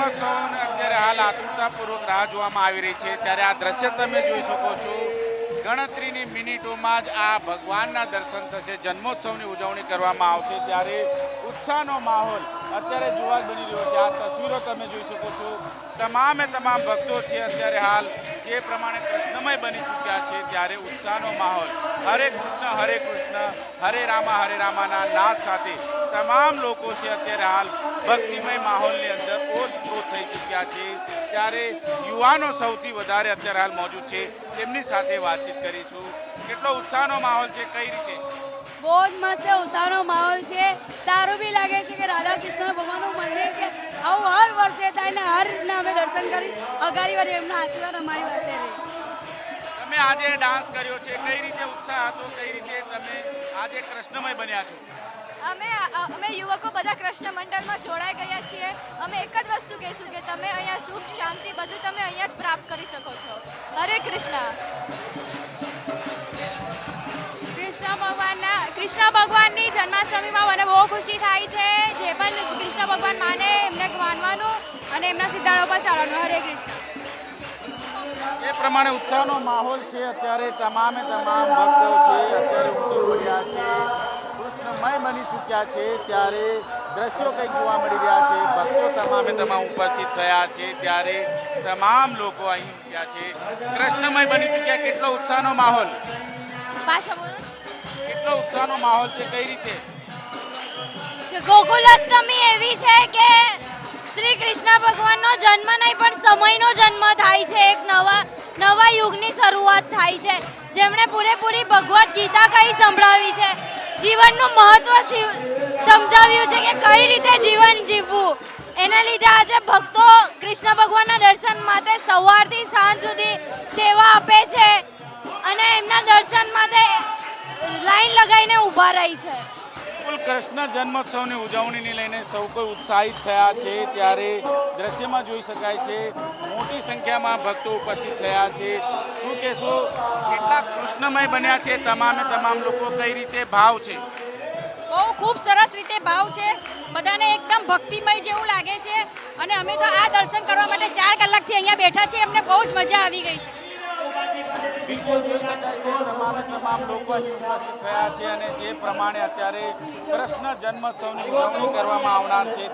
જન્મોત્સવને અત્યારે હાલ આતુરતાપૂર્વક રાહ જોવામાં આવી રહી છે. ત્યારે આ દ્રશ્ય તમે જોઈ શકો છો. ગણતરીની મિનિટોમાં જ આ ભગવાનના દર્શન થશે. જન્મોત્સવની ઉજવણી કરવામાં આવશે. ત્યારે ઉત્સાહનો માહોલ અત્યારે જોવા બની રહ્યો છે. આ તસવીરો તમે જોઈ શકો છો. તમામે તમામ ભક્તો છે અત્યારે હાલ જે પ્રમાણે કૃષ્ણમય બની ચૂક્યા છે, ત્યારે ઉત્સાહનો માહોલ હરે કૃષ્ણ હરે કૃષ્ણ, હરે રામા, હરે રામાના નાદ સાથે તમામ લોકો છે અત્યારે હાલ ભક્તિમય માહોલની અંદર ચૂક્યા છે ત્યારે યુવાનો સૌથી વધારે અત્યારે હાલ મોજૂદ છે. તેમની સાથે વાતચીત કરીશું. કેટલો ઉત્સાહનો માહોલ છે કઈ રીતે? બહુ જ મસ્ત ઉત્સાહનો માહોલ છે. સારું બી લાગે છે કે રાધા કૃષ્ણ ભગવાનનું મંદિર છે. આવું હર વર્ષે થાય ને હર રીતના અમે દર્શન કરી અગાડી વાર એમના આશીર્વાદ અમારી વાતે રહે. તમે આજે ડાન્સ કર્યો છે. કઈ રીતે ઉત્સાહ હતો? કઈ રીતે તમે આજે કૃષ્ણમય બન્યા છો? અમે અમે યુવકો બધા કૃષ્ણ મંડળમાં જોડાઈ ગયા છીએ. અમે એક જ વસ્તુ કહીશું કે તમે અહીંયા સુખ શાંતિ બધું તમે અહીંયા જ પ્રાપ્ત કરી શકો છો. હરે કૃષ્ણ. કૃષ્ણ ભગવાનના કૃષ્ણ ભગવાનની જન્માષ્ટમીમાં મને બહુ ખુશી થાય છે. જે પણ કૃષ્ણ ભગવાન માને એમને માનવાનું અને એમના સિદ્ધાંતો પર ચાલવાનું. હરે કૃષ્ણ. એ પ્રમાણે ઉત્સાહનો માહોલ છે. અત્યારે તમામે તમામ ભક્તો છે. અત્યારે ઉમટી રહ્યા છે. કૃષ્ણમય બની ચૂક્યા છે ત્યારે દ્રશ્યો કંઈક જોવા મળી રહ્યા છે. ભક્તો તમામે તમામ ઉપસ્થિત થયા છે ત્યારે તમામ લોકો અહીં ઉઠ્યા છે. કૃષ્ણમય બની ચૂક્યા. કેટલો ઉત્સાહનો માહોલ. કેટલો ઉત્સાહનો માહોલ છે કઈ રીતે? ગોકુલાષ્ટમી એવી છે કે શ્રી કૃષ્ણ ભગવાનનો જન્મ નહીં પણ સમયનો જન્મ થાય છે. એક નવા નવા યુગની શરૂઆત થાય છે. જેમણે પૂરેપૂરી ભગવદ્ ગીતા કઈ સંભળાવી છે? જીવનનું મહત્વ સમજાવ્યું છે કે કઈ રીતે જીવન જીવવું. એના લીધે આજે ભક્તો કૃષ્ણ ભગવાનના દર્શન માટે સવારથી સાંજ સુધી સેવા આપે છે અને એમના દર્શન માટે લાઈન લગાવીને ઊભા રહી છે. કુલ કૃષ્ણ જન્મોત્સવની ઉજવણીને લઈને સૌ કોઈ ઉત્સાહિત થયા છે. ત્યારે દ્રશ્યમાં જોઈ શકાય છે, મોટી સંખ્યામાં ભક્તો ઉપસ્થિત થયા છે. શું કહેશો? કેટલા કૃષ્ણમય બન્યા છે, તમામે તમામ લોકો કઈ રીતે ભાવ છે? બહુ ખૂબ સરસ રીતે ભાવ છે. બધાને એકદમ ભક્તિમય જેવું લાગે છે. અને અમે તો આ દર્શન કરવા માટે ચાર કલાકથી અહીંયા બેઠા છીએ. અમને બહુ જ મજા આવી ગઈ છે. તમામે લોકો ઉપસ્થિત થયા છે અને જે પ્રમાણે અત્યારે કૃષ્ણ જન્મોત્સવની ઉજવણી કરવામાં આવનાર છે